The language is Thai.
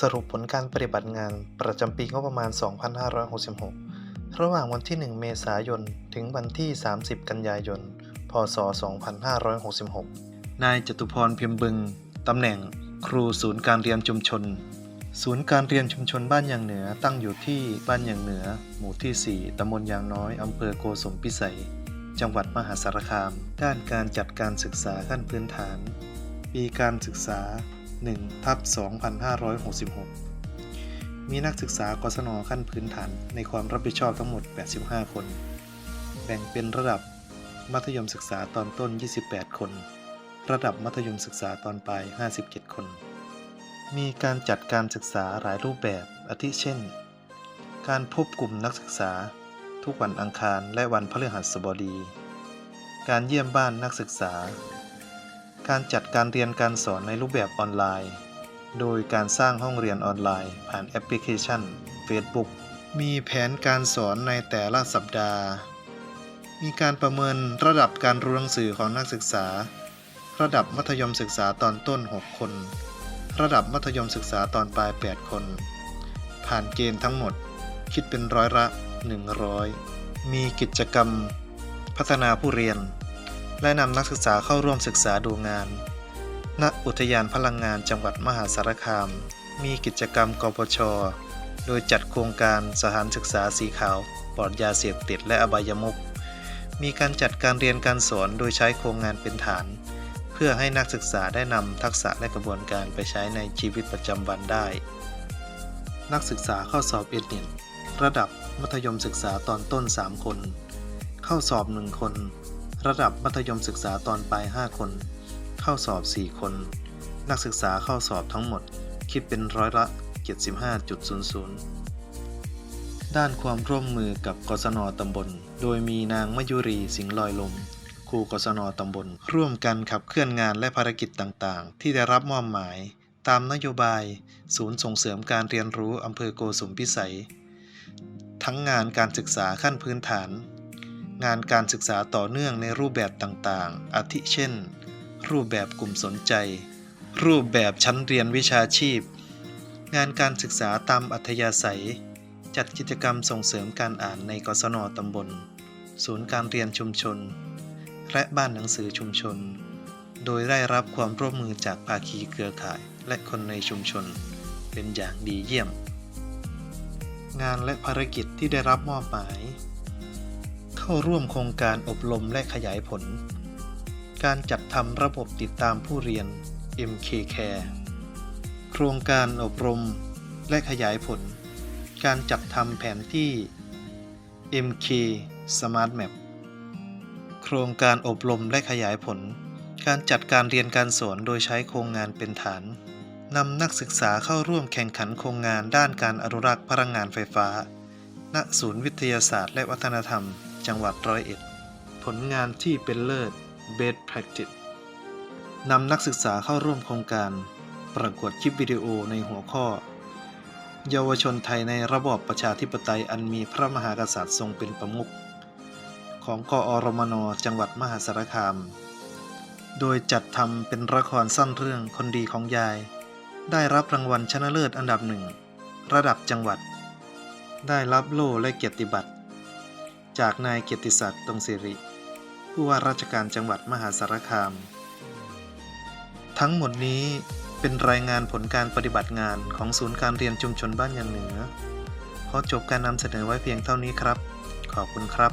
สรุปผลการปฏิบัติงานประจำปีงบประมาณ 2566 ระหว่างวันที่ 1 เมษายน ถึงวันที่ 30 กันยายน พศ 2566 นายจตุพรเพียมบึง ตำแหน่งครูศูนย์การเรียนชุมชน ศูนย์การเรียนชุมชนบ้านยางเหนือตั้งอยู่ที่บ้านยางเหนือ หมู่ที่ 4 ตำบลยางน้อย อำเภอโกสมพิสัย จังหวัดมหาสารคาม ด้านการจัดการศึกษาขั้นพื้นฐาน ปีการศึกษา 1ทับ2566 มีนักศึกษากศนขั้นพื้นฐานในความรับผิดชอบทั้งหมด 85 คน แบ่งเป็นระดับมัธยมศึกษาตอนต้น 28 คน ระดับมัธยมศึกษาตอนปลาย 57 คน มีการจัดการศึกษาหลายรูปแบบอาทิเช่น การพบกลุ่มนักศึกษาทุกวันอังคารและวันพฤหัสบดี การเยี่ยมบ้านนักศึกษา การจัดการเรียนการสอนในรูปแบบออนไลน์ โดยการสร้างห้องเรียนออนไลน์ ผ่านแอปพลิเคชัน Facebook มีแผนการสอนในแต่ละสัปดาห์ มีการประเมินระดับการรู้หนังสือของนักศึกษา ระดับมัธยมศึกษาตอนต้น 6 คน ระดับมัธยมศึกษาตอนปลาย 8 คน ผ่านเกณฑ์ทั้งหมด คิดเป็นร้อยละ 100 มีกิจกรรม พัฒนาผู้เรียน และนำนักศึกษาเข้าร่วมศึกษาดูงาน ณ อุทยานพลังงานจังหวัดมหาสารคาม มีกิจกรรมกปช โดยจัดโครงการสถานศึกษาสีขาวปลอดยาเสพติดและอบายมุขมีการจัดการเรียนการสอนโดยใช้โครงงานเป็นฐาน เพื่อให้นักศึกษาได้นำทักษะและกระบวนการไปใช้ในชีวิตประจำวันได้ นักศึกษาเข้าสอบเอ็ดเน็ตระดับมัธยมศึกษาตอนต้น 3 คน เข้าสอบ 1 คน ระดับมัธยมศึกษาตอนปลาย 5 คน เข้าสอบ 4 คน นักศึกษาเข้าสอบทั้งหมด คิดเป็นร้อยละ 75.00 ด้านความร่วมมือกับกศนตำบล โดยมีนางมยุรีสิงห์ลอยลมครูกศนตำบล ร่วมกันขับเคลื่อนงานและภารกิจต่างๆ ที่ได้รับมอบหมาย ตามนโยบาย ศูนย์ส่งเสริมการเรียนรู้อำเภอโกสุมพิสัย ทั้งงานการศึกษาขั้นพื้นฐาน งานการศึกษาต่อเนื่องในรูปแบบต่างๆ อาทิเช่น รูปแบบกลุ่มสนใจ รูปแบบชั้นเรียนวิชาชีพ งานการศึกษาตามอัธยาศัย จัดกิจกรรมส่งเสริมการอ่านในกศนตำบล ศูนย์การเรียนชุมชน และบ้านหนังสือชุมชน โดยได้รับความร่วมมือจากภาคีเครือข่ายและคนในชุมชน เป็นอย่างดีเยี่ยม งานและภารกิจที่ได้รับมอบหมาย เข้าร่วมโครงการอบรมและขยายผล การจัดทำระบบติดตามผู้เรียน MK Care โครงการอบรมและขยายผล การจัดทำแผนที่ MK Smart Map โครงการอบรมและขยายผล การจัดการเรียนการสอนโดยใช้โครงงานเป็นฐาน นำนักศึกษาเข้าร่วมแข่งขันโครงงานด้านการอนุรักษ์พลังงานไฟฟ้า ณ ศูนย์วิทยาศาสตร์และวัฒนธรรม จังหวัดร้อยเอ็ด ผลงานที่เป็นเลิศ Best Practice นำนักศึกษาเข้าร่วมโครงการ ประกวดคลิปวิดีโอในหัวข้อ เยาวชนไทยในระบอบประชาธิปไตยอันมีพระมหากษัตริย์ทรงเป็นประมุขของกอรมนจังหวัดมหาสารคาม โดยจัดทำเป็นละครสั้นเรื่องคนดีของยาย ได้รับรางวัลชนะเลิศอันดับหนึ่ง ระดับจังหวัด ได้รับโล่และเกียรติบัตร จากนายเกียรติศักดิ์ตรงสิริ ผู้ว่าราชการจังหวัดมหาสารคาม ทั้งหมดนี้เป็นรายงานผลการปฏิบัติงานของศูนย์การเรียนชุมชนบ้านยางเหนือ ขอจบการนำเสนอไว้เพียงเท่านี้ครับ ขอบคุณครับ